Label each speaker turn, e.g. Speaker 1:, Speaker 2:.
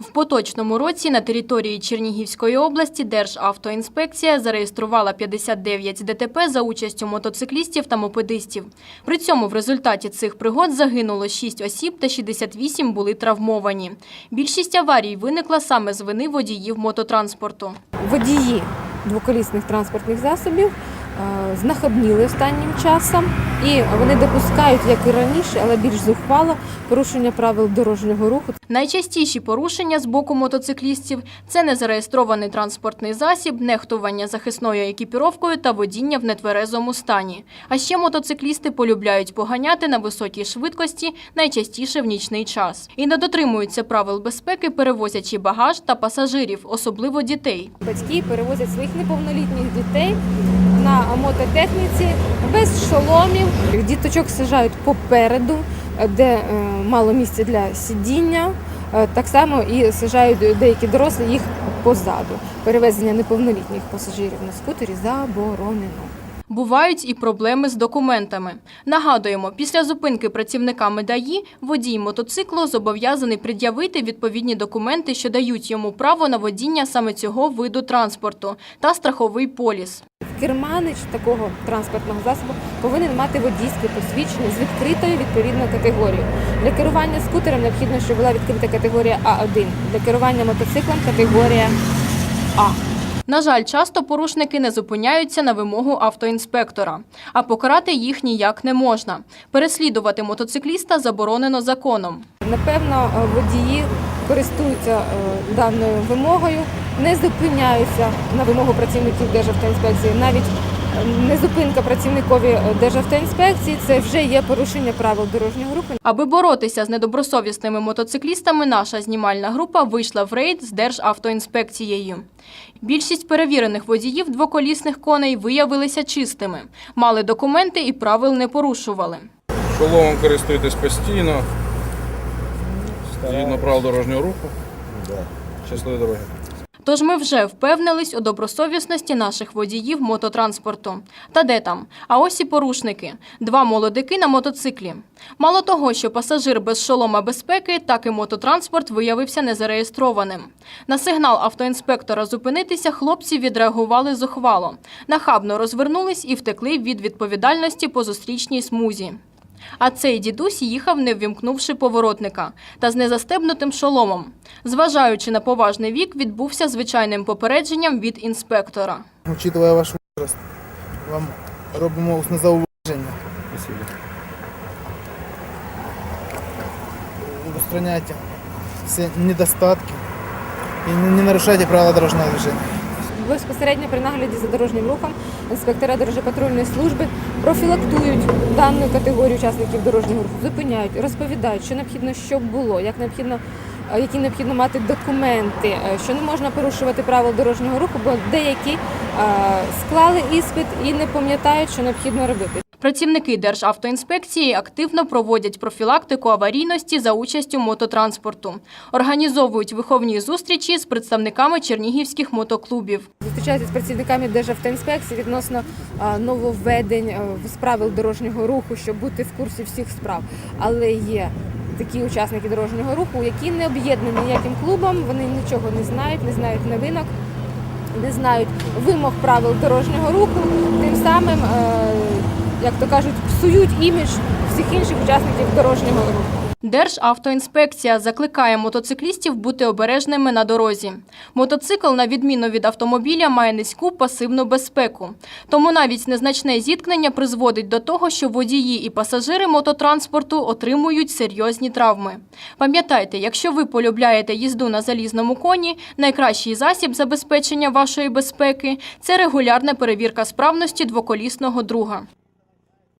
Speaker 1: В поточному році на території Чернігівської області Державтоінспекція зареєструвала 59 ДТП за участю мотоциклістів та мопедистів. При цьому в результаті цих пригод загинуло 6 осіб та 68 були травмовані. Більшість аварій виникла саме з вини водіїв мототранспорту.
Speaker 2: водії двоколісних транспортних засобів знахабніли останнім часом, і вони допускають, як і раніше, але більш зухвало порушення правил дорожнього руху.
Speaker 1: Найчастіші порушення з боку мотоциклістів – це незареєстрований транспортний засіб, нехтування захисною екіпіровкою та водіння в нетверезому стані. А ще мотоциклісти полюбляють поганяти на високій швидкості, найчастіше в нічний час. І не дотримуються правил безпеки, перевозячи багаж та пасажирів, особливо дітей.
Speaker 2: Батьки перевозять своїх неповнолітніх дітей на мототехніці без шоломів. Діточок сажають попереду, де е, мало місця для сидіння. Е, Так само і сажають деякі дорослі їх позаду. Перевезення неповнолітніх пасажирів на скутері заборонено.
Speaker 1: Бувають і проблеми з документами. Нагадуємо, після зупинки працівниками ДАІ водій мотоциклу зобов'язаний пред'явити відповідні документи, що дають йому право на водіння саме цього виду транспорту та страховий поліс.
Speaker 2: Керманич такого транспортного засобу повинен мати водійське посвідчення з відкритою відповідною категорією. Для керування скутером необхідно, щоб була відкрита категорія А1. Для керування мотоциклом категорія А.
Speaker 1: На жаль, часто порушники не зупиняються на вимогу автоінспектора, а покарати їх ніяк не можна. Переслідувати мотоцикліста заборонено законом.
Speaker 2: Напевно, водії користуються е, даною вимогою, не зупиняються на вимогу працівників Державтоінспекції. Навіть незупинка працівникові е, Державтоінспекції це вже є порушення правил дорожнього руху.
Speaker 1: Аби боротися з недобросовісними мотоциклістами, наша знімальна група вийшла в рейд з Державтоінспекцією. Більшість перевірених водіїв двоколісних коней виявилися чистими, мали документи і правил не порушували.
Speaker 3: Шоломом користуйтесь постійно. Згідно правил дорожнього руху. Щасливої дороги.
Speaker 1: Тож ми вже впевнились у добросовісності наших водіїв мототранспорту. Та де там? А ось і порушники. Два молодики на мотоциклі. Мало того, що пасажир без шолома безпеки, так і мототранспорт виявився незареєстрованим. На сигнал автоінспектора зупинитися хлопці відреагували зухвало. Нахабно розвернулись і втекли від відповідальності по зустрічній смузі. А цей дідусь їхав, не ввімкнувши поворотника, та з незастебнутим шоломом. Зважаючи на поважний вік, відбувся звичайним попередженням від інспектора.
Speaker 4: Учитывая ваш возраст, вам робимо усне зауваження. Устраняйте все недостатки и не нарушайте правила дорожного движения.
Speaker 2: Безпосередньо при нагляді за дорожнім рухом інспектора дорожньо-патрульної служби профілактують дану категорію учасників дорожнього руху, зупиняють, розповідають, що необхідно, щоб було, як необхідно, е, які необхідно мати документи, е, що не можна порушувати правил дорожнього руху, бо деякі е, склали іспит і не пам'ятають, що необхідно робити.
Speaker 1: Працівники Державтоінспекції активно проводять профілактику аварійності за участю мототранспорту, організовують виховні зустрічі з представниками чернігівських мотоклубів.
Speaker 2: Зустрічаються з працівниками Державтоінспекції відносно нововведень з правил дорожнього руху, щоб бути в курсі всіх справ. Але є такі учасники дорожнього руху, які не об'єднані ніяким клубом, вони нічого не знають, не знають новинок, не знають вимог правил дорожнього руху. Тим самим, е, як то кажуть, псують імідж всіх інших учасників дорожнього руху.
Speaker 1: Державтоінспекція закликає мотоциклістів бути обережними на дорозі. Мотоцикл, на відміну від автомобіля, має низьку пасивну безпеку. Тому навіть незначне зіткнення призводить до того, що водії і пасажири мототранспорту отримують серйозні травми. Пам'ятайте, якщо ви полюбляєте їзду на залізному коні, найкращий засіб забезпечення вашої безпеки це регулярна перевірка справності двоколісного друга.